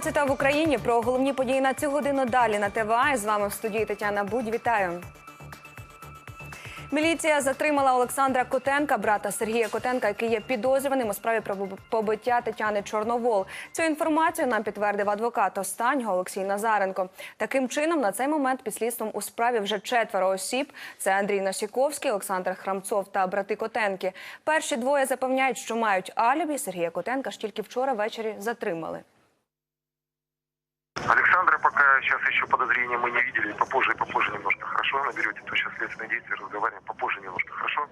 12 в Україні про головні події на цю годину далі на ТВА. З вами в студії Тетяна Будь. Вітаю. Міліція затримала Олександра Котенка, брата Сергія Котенка, який є підозрюваним у справі про побиття Тетяни Чорновол. Цю інформацію нам підтвердив адвокат останнього Олексій Назаренко. Таким чином, на цей момент під слідством у справі вже четверо осіб. Це Андрій Насіковський, Олександр Храмцов та брати Котенки. Перші двоє запевняють, що мають алібі. Сергія Котенка ж тільки вчора ввечері затримали. Александра пока сейчас еще подозрения мы не видели. Попозже, попозже немножко. Хорошо, наберете то сейчас следственные действия, разговариваем. Попозже немножко. Хорошо?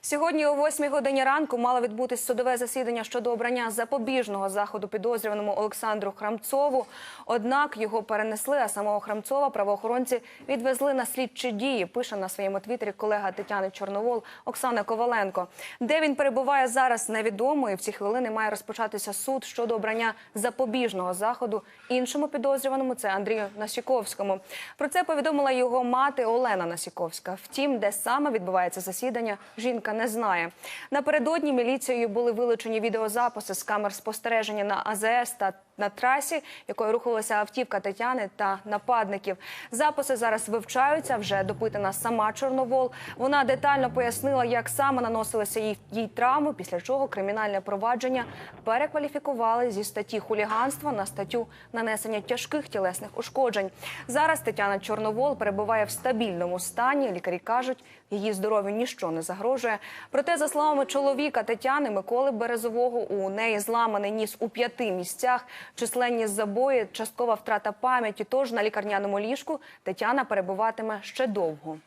Сьогодні о 8 годині ранку мало відбутись судове засідання щодо обрання запобіжного заходу підозрюваному Олександру Храмцову. Однак його перенесли, а самого Храмцова правоохоронці відвезли на слідчі дії. Пише на своєму твіттері колега Тетяни Чорновол Оксана Коваленко. Де він перебуває зараз, невідомо. І в ці хвилини має розпочатися суд щодо обрання запобіжного заходу іншому підозрюваному. Це Андрію Насіковському. Про це повідомила його мати Олена Насіковська. Втім, де саме відбувається засідання, жінка не знає. Напередодні міліцією були вилучені відеозаписи з камер спостереження на АЗС та на трасі, якою рухалася автівка Тетяни та нападників. Записи зараз вивчаються. Вже допитана сама Чорновол. Вона детально пояснила, як саме наносилися їй, їй травми, після чого кримінальне провадження перекваліфікували зі статті хуліганства на статтю нанесення тяжких тілесних ушкоджень. Зараз Тетяна Чорновол перебуває в стабільному стані. Лікарі кажуть, її здоров'ю ніщо не загрожує. Проте, за словами чоловіка Тетяни Миколи Березового, у неї зламаний ніс у п'яти місцях, численні забої, часткова втрата пам'яті. Тож на лікарняному ліжку Тетяна перебуватиме ще довго.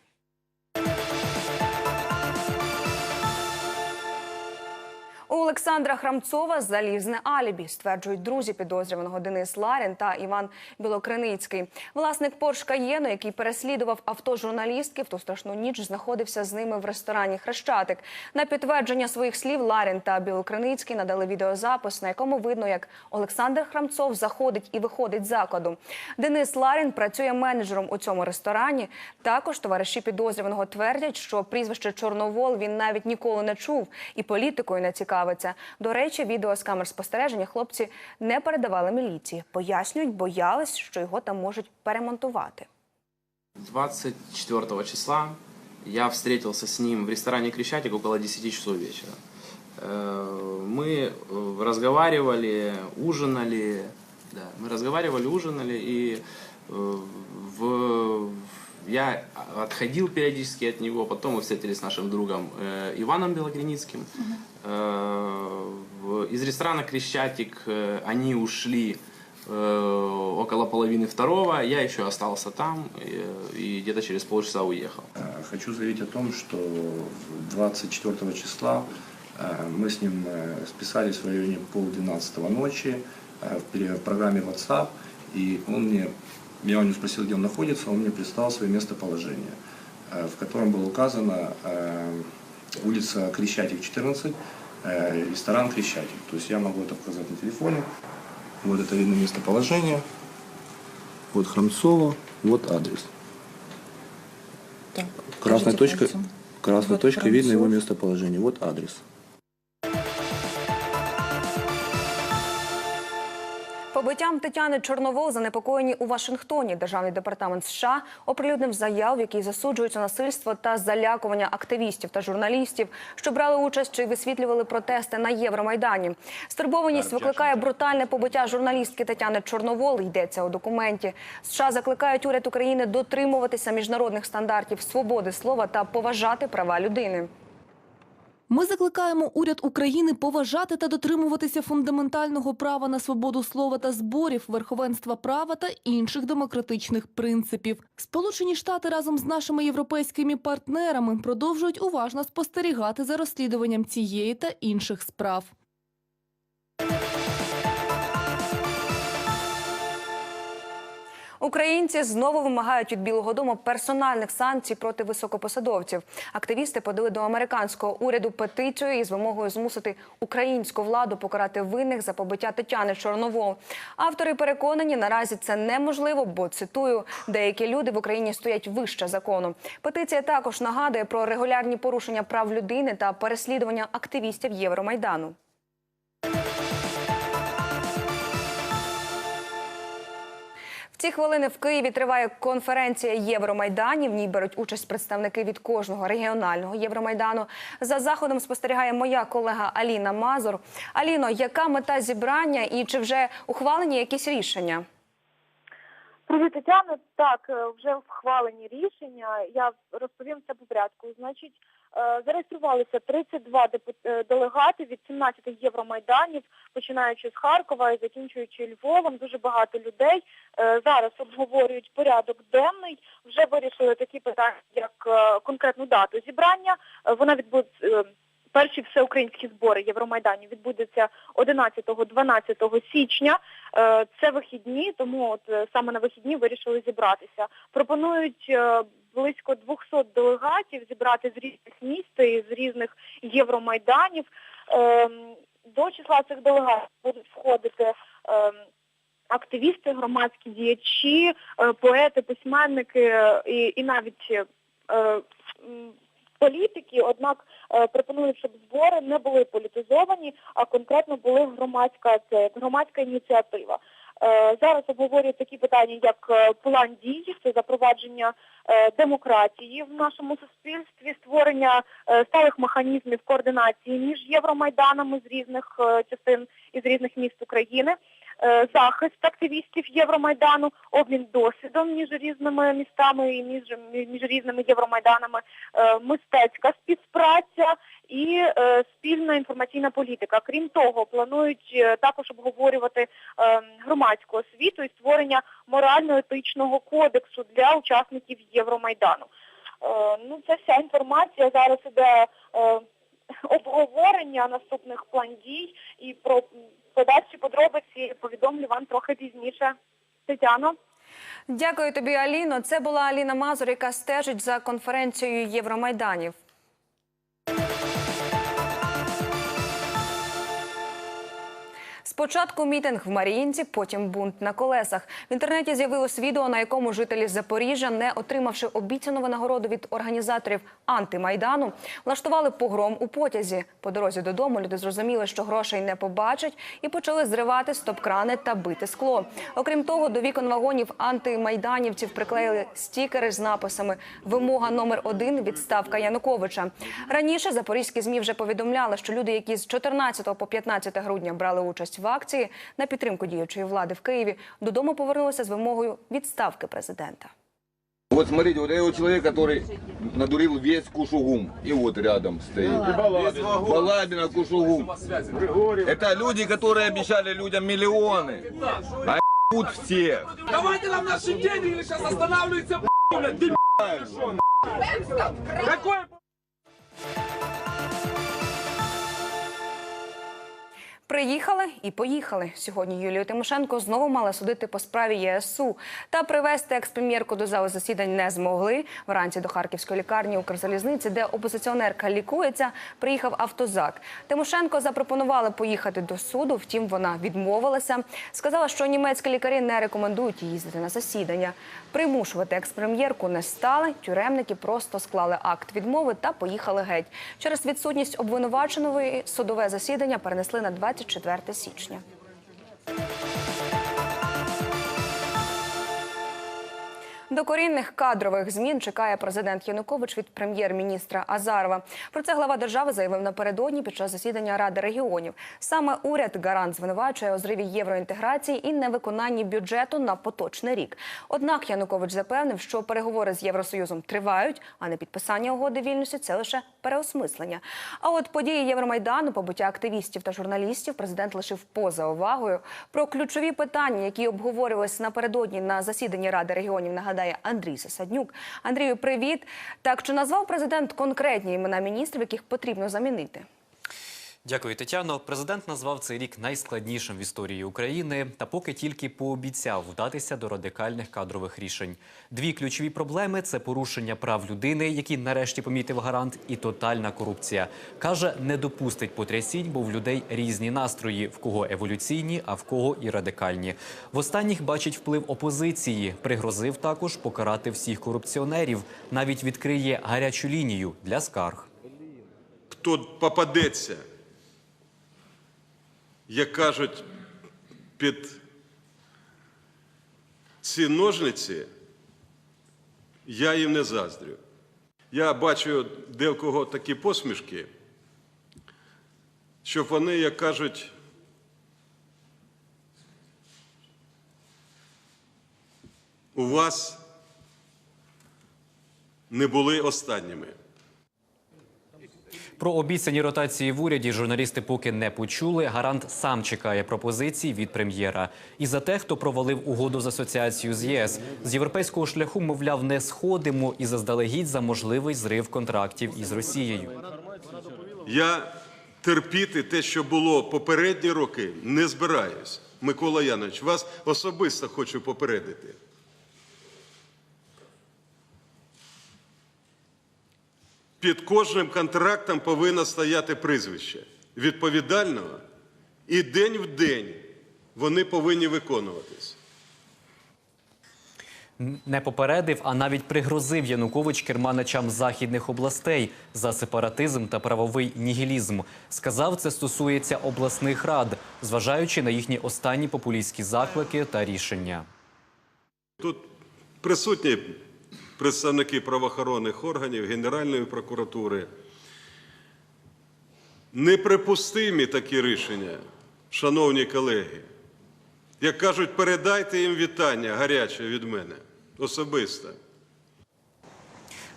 Олександра Храмцова залізне алібі, стверджують друзі підозрюваного Денис Ларін та Іван Білокриницький. Власник Порш Каєну, який переслідував авто журналістки, в ту страшну ніч знаходився з ними в ресторані Хрещатик. На підтвердження своїх слів Ларін та Білокриницький надали відеозапис, на якому видно, як Олександр Храмцов заходить і виходить з закладу. Денис Ларін працює менеджером у цьому ресторані. Також товариші підозрюваного твердять, що прізвище Чорновол він навіть ніколи не чув і політикою не цікавиться До речі, відео з камер спостереження хлопці не передавали міліції. Пояснюють, боялись, що його там можуть перемонтувати. 24 числа я встретился с ним в ресторане «Крещатик» около 10 часов вечера. Э, Мы э, разговаривали, ужинали, да, мы разговаривали, ужинали, и э, в, я отходил периодически от него, потом мы встретились с нашим другом э, Иваном Белогреницким. Э, в- Из ресторана «Крещатик» э, они ушли э, около половины второго, я еще остался там э, и где-то через полчаса уехал. Э, Хочу заявить о том, что 24 числа э, мы с ним э, списались в районе полдвенадцатого ночи э, в программе WhatsApp, и он мне, я у него спросил, где он находится, он мне прислал свое местоположение, э, в котором было указано э, улица Крещатик, 14, э, ресторан Крещатик. То есть я могу это показать на телефоне. Вот это видно местоположение. Вот Храмцова, вот адрес. Так, точкой, пальцем. красной Вот точкой видно его местоположение. Вот адрес. Побиттям Тетяни Чорновол занепокоєні у Вашингтоні. Державний департамент США оприлюднив заяву, в якій засуджується насильство та залякування активістів та журналістів, що брали участь чи висвітлювали протести на Євромайдані. Стурбованість викликає брутальне побиття журналістки Тетяни Чорновол. Йдеться у документі. США закликають уряд України дотримуватися міжнародних стандартів свободи слова та поважати права людини. Ми закликаємо уряд України поважати та дотримуватися фундаментального права на свободу слова та зборів, верховенства права та інших демократичних принципів. Сполучені Штати разом з нашими європейськими партнерами продовжують уважно спостерігати за розслідуванням цієї та інших справ. Українці знову вимагають від Білого Дому персональних санкцій проти високопосадовців. Активісти подали до американського уряду петицію із вимогою змусити українську владу покарати винних за побиття Тетяни Чорновол. Автори переконані, наразі це неможливо, бо цитую, деякі люди в Україні стоять вище закону. Петиція також нагадує про регулярні порушення прав людини та переслідування активістів Євромайдану. Ці хвилини в Києві триває конференція Євромайдані. В ній беруть участь представники від кожного регіонального Євромайдану. За заходом спостерігає моя колега Аліна Мазур. Аліно, яка мета зібрання і чи вже ухвалені якісь рішення? Привіт, Тетяно. Так, е, вже вхвалені рішення. Я розповім це по порядку. Значить, е, зареєструвалися 32 е, делегати від 17 євромайданів, починаючи з Харкова і закінчуючи Львовом. Дуже багато людей зараз обговорюють порядок денний. Вже вирішили такі питання, як конкретну дату зібрання. Вона відбудеться. Перші всеукраїнські збори Євромайдані відбудуться 11-12 січня. Е, Це вихідні, тому от е, саме на вихідні вирішили зібратися. Пропонують е, близько 200 делегатів зібрати з різних міст і з різних євромайданів. Ем, До числа цих делегатів будуть входити ем, активісти, громадські діячі, поети, письменники і, і навіть політики, однак е, пропонують, щоб збори не були політизовані, а конкретно були громадська це громадська ініціатива. Е, Зараз обговорюють такі питання, як е, план дій, це запровадження демократії в нашому суспільстві, створення сталих механізмів координації між євромайданами з різних частин і з різних міст України, захист активістів Євромайдану, обмін досвідом між різними містами і між, між різними євромайданами, е, мистецька співпраця і е, спільна інформаційна політика. Крім того, планують е, також обговорювати е, громадську освіту і створення морально-етичного кодексу для учасників Євромайдану. Е, ну, це вся інформація. Зараз іде е, обговорення наступних план дій і про подальші подробиці повідомлю вам трохи пізніше. Тетяно. Дякую тобі, Аліно. Це була Аліна Мазур, яка стежить за конференцією Євромайданів. Спочатку мітинг в Маріїнці, потім бунт на колесах. В інтернеті з'явилось відео, на якому жителі Запоріжжя, не отримавши обіцяну винагороду від організаторів антимайдану, влаштували погром у потязі. По дорозі додому люди зрозуміли, що грошей не побачать, і почали зривати стоп-крани та бити скло. Окрім того, до вікон вагонів антимайданівців приклеїли стікери з написами Вимога номер один відставка Януковича. Раніше запорізькі змі вже повідомляли, що люди, які з 14 по 15 грудня брали участь в акції на підтримку діючої влади в Києві, додому повернулися з вимогою відставки президента. Вот смотрите, вот этот вот человек, который надурил весь Кушугум. И вот рядом стоит. Балабина, Кушугум. Это люди, которые обещали людям миллионы. А ебут всех. Давайте нам наши деньги или сейчас останавливается блядь, ты Какой Приїхали і поїхали. Сьогодні Юлію Тимошенко знову мали судити по справі ЄСУ. Та привезти експрем'єрку до залу засідань не змогли. Вранці до Харківської лікарні Укрзалізниці, де опозиціонерка лікується, приїхав автозак. Тимошенко запропонували поїхати до суду, втім вона відмовилася. Сказала, що німецькі лікарі не рекомендують їздити на засідання. Примушувати експрем'єрку не стали. Тюремники просто склали акт відмови та поїхали геть. Через відсутність обвинуваченої судове засідання перенесли на 24 січня. Докорінних кадрових змін чекає президент Янукович від прем'єр-міністра Азарова. Про це глава держави заявив напередодні під час засідання Ради регіонів. Саме уряд гарант звинувачує у зриві євроінтеграції і невиконанні бюджету на поточний рік. Однак Янукович запевнив, що переговори з Євросоюзом тривають, а не підписання угоди вільності це лише переосмислення. А от події Євромайдану, побуття активістів та журналістів, президент лишив поза увагою. Про ключові питання, які обговорювались напередодні на засіданні Ради регіонів, нагадає Андрій Сасаднюк. Андрію, привіт. Так чи назвав президент конкретні імена міністрів, яких потрібно замінити? Дякую, Тетяно. Президент назвав цей рік найскладнішим в історії України та поки тільки пообіцяв вдатися до радикальних кадрових рішень. Дві ключові проблеми це порушення прав людини, які нарешті помітив гарант, і тотальна корупція. Каже, не допустить потрясінь, бо в людей різні настрої, в кого еволюційні, а в кого і радикальні. В останніх бачить вплив опозиції. Пригрозив також покарати всіх корупціонерів. Навіть відкриє гарячу лінію для скарг. хто попадеться, як кажуть, під ці ножниці, я їм не заздрю. Я бачу, де в кого такі посмішки, щоб вони, як кажуть, у вас не були останніми. Про обіцяні ротації в уряді журналісти поки не почули. Гарант сам чекає пропозицій від прем'єра. І за те, хто провалив угоду з асоціацією з ЄС, з європейського шляху, мовляв, не сходимо і заздалегідь за можливий зрив контрактів із Росією. Я терпіти те, що було попередні роки, не збираюсь. Микола Янович, вас особисто хочу попередити. Під кожним контрактом повинно стояти прізвище відповідального, і день в день вони повинні виконуватись. Не попередив, а навіть пригрозив Янукович керманичам західних областей за сепаратизм та правовий нігілізм. Сказав, це стосується обласних рад, зважаючи на їхні останні популістські заклики та рішення. Тут присутні представники правоохоронних органів, Генеральної прокуратури. Неприпустимі такі рішення, шановні колеги. Як кажуть, передайте їм вітання гаряче від мене особисто.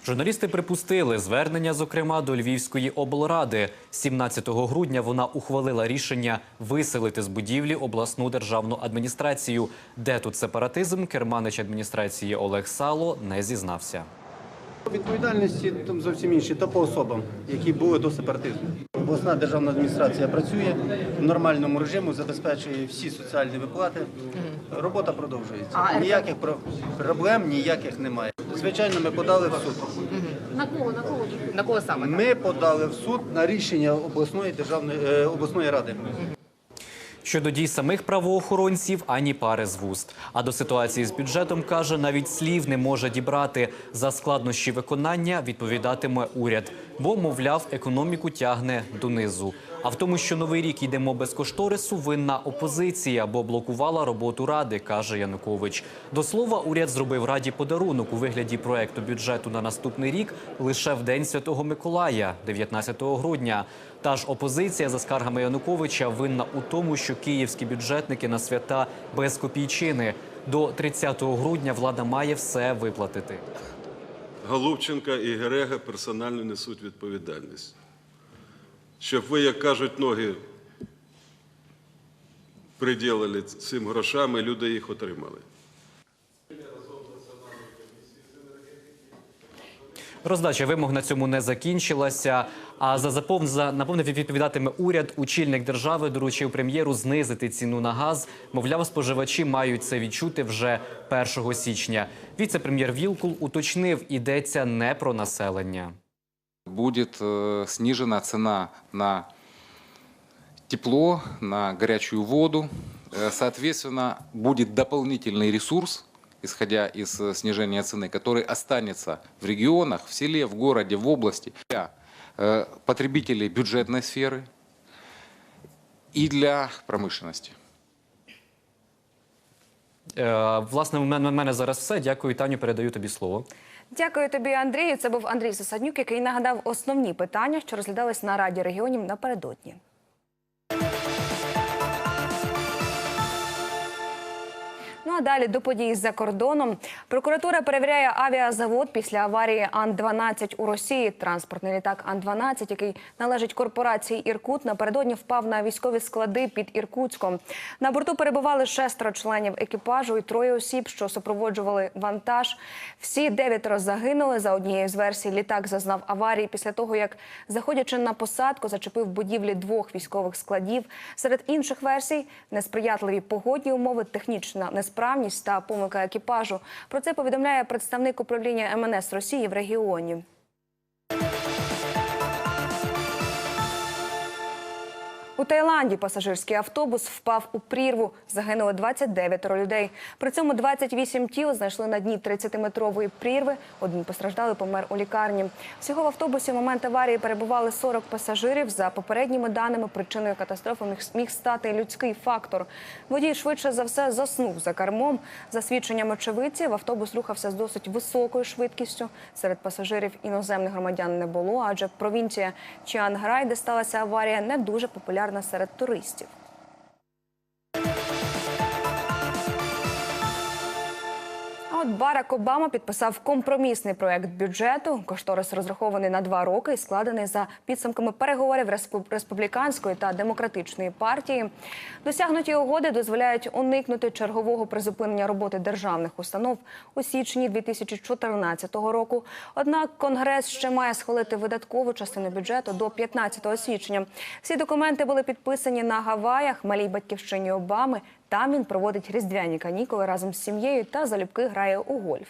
Журналісти припустили звернення, зокрема, до Львівської облради. 17 грудня вона ухвалила рішення виселити з будівлі обласну державну адміністрацію. Де тут сепаратизм, керманич адміністрації Олег Сало не зізнався. Відповідальності там зовсім інші, то по особам, які були до сепаратизму. Обласна державна адміністрація працює в нормальному режимі, забезпечує всі соціальні виплати. Робота продовжується. Ніяких проблем ніяких немає. Звичайно, ми подали в суд. На кого? На кого? На кого саме? Ми подали в суд на рішення обласної державної е, обласної ради. Щодо дій самих правоохоронців, ані пари з вуст. А до ситуації з бюджетом каже, навіть слів не може дібрати. За складнощі виконання відповідатиме уряд, бо, мовляв, економіку тягне донизу. А в тому, що новий рік йдемо без кошторису, винна опозиція, бо блокувала роботу ради, каже Янукович. До слова, уряд зробив раді подарунок у вигляді проекту бюджету на наступний рік лише в день Святого Миколая, 19 грудня. Та ж опозиція за скаргами Януковича винна у тому, що київські бюджетники на свята без копійчини. До 30 грудня влада має все виплатити. Голубченка і Герега персонально несуть відповідальність. Щоб ви, як кажуть, ноги приділили цим грошам, і люди їх отримали. Роздача вимог на цьому не закінчилася. А за запов... за наповнив відповідатиме уряд. Очільник держави доручив прем'єру знизити ціну на газ. Мовляв, споживачі мають це відчути вже 1 січня. Віце-прем'єр Вілкул уточнив, йдеться не про населення будет э, снижена цена на тепло, на горячую воду. Э, Соответственно, будет дополнительный ресурс, исходя из э, снижения цены, который останется в регионах, в селе, в городе, в области для э, потребителей бюджетной сферы и для промышленности. Е, власне, у мене, у мене зараз все. Дякую, Таню. Передаю тобі слово. Дякую тобі, Андрію. Це був Андрій Сосаднюк, який нагадав основні питання, що розглядались на Раді регіонів напередодні. Ну а далі до подій за кордоном. Прокуратура перевіряє авіазавод після аварії Ан-12 у Росії. Транспортний літак Ан-12, який належить корпорації Іркут, напередодні впав на військові склади під Іркутськом. На борту перебували шестеро членів екіпажу і троє осіб, що супроводжували вантаж. Всі дев'ятеро загинули. За однією з версій, літак зазнав аварії після того, як, заходячи на посадку, зачепив будівлі двох військових складів. Серед інших версій несприятливі погодні умови, технічна несправність та помилка екіпажу. Про це повідомляє представник управління МНС Росії в регіоні. У Таїланді пасажирський автобус впав у прірву. Загинуло 29 людей. При цьому 28 тіл знайшли на дні 30-метрової прірви. Один постраждалий помер у лікарні. Всього в автобусі в момент аварії перебували 40 пасажирів. За попередніми даними, причиною катастрофи міг, стати людський фактор. Водій швидше за все заснув за кермом. За свідченням очевидців, автобус рухався з досить високою швидкістю. Серед пасажирів іноземних громадян не було, адже провінція Чіанграй, де сталася аварія, не дуже популярна серед туристів. От Барак Обама підписав компромісний проект бюджету. Кошторис розрахований на два роки і складений за підсумками переговорів республіканської та демократичної партії. Досягнуті угоди дозволяють уникнути чергового призупинення роботи державних установ у січні 2014 року. Однак Конгрес ще має схвалити видаткову частину бюджету до 15 січня. Всі документи були підписані на Гаваях, малій батьківщині Обами. Там він проводить різдвяні канікули разом з сім'єю та залюбки грає у гольф.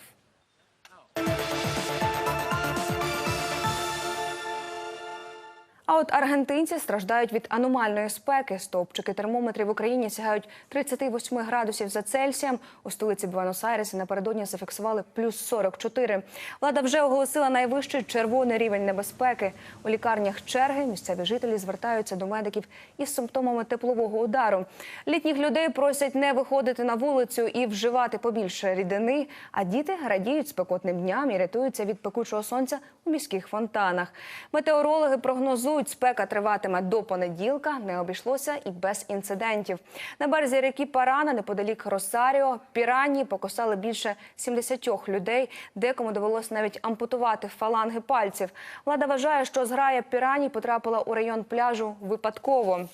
А от аргентинці страждають від аномальної спеки. Стовпчики термометрів в Україні сягають 38 градусів за Цельсієм. У столиці Буенос-Айресі напередодні зафіксували плюс 44. Влада вже оголосила найвищий червоний рівень небезпеки. У лікарнях черги місцеві жителі звертаються до медиків із симптомами теплового удару. Літніх людей просять не виходити на вулицю і вживати побільше рідини. А діти радіють спекотним дням і рятуються від пекучого сонця у міських фонтанах. Метеорологи прогнозують, спека триватиме до понеділка. Не обійшлося і без інцидентів. На березі ріки Парана, неподалік Росаріо, пірані покосали більше 70 людей. Декому довелося навіть ампутувати фаланги пальців. Влада вважає, що зграя пірані потрапила у район пляжу випадково.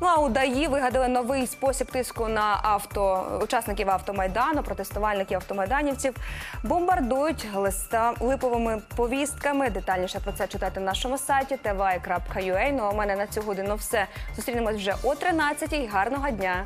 Ну а у ДАІ вигадали новий спосіб тиску на авто учасників автомайдану, протестувальників автомайданівців. Бомбардують листа липовими повістками. Детальніше про це читати на нашому сайті tv.ua. Ну а у мене на цю годину все. Зустрінемось вже о 13-й. Гарного дня.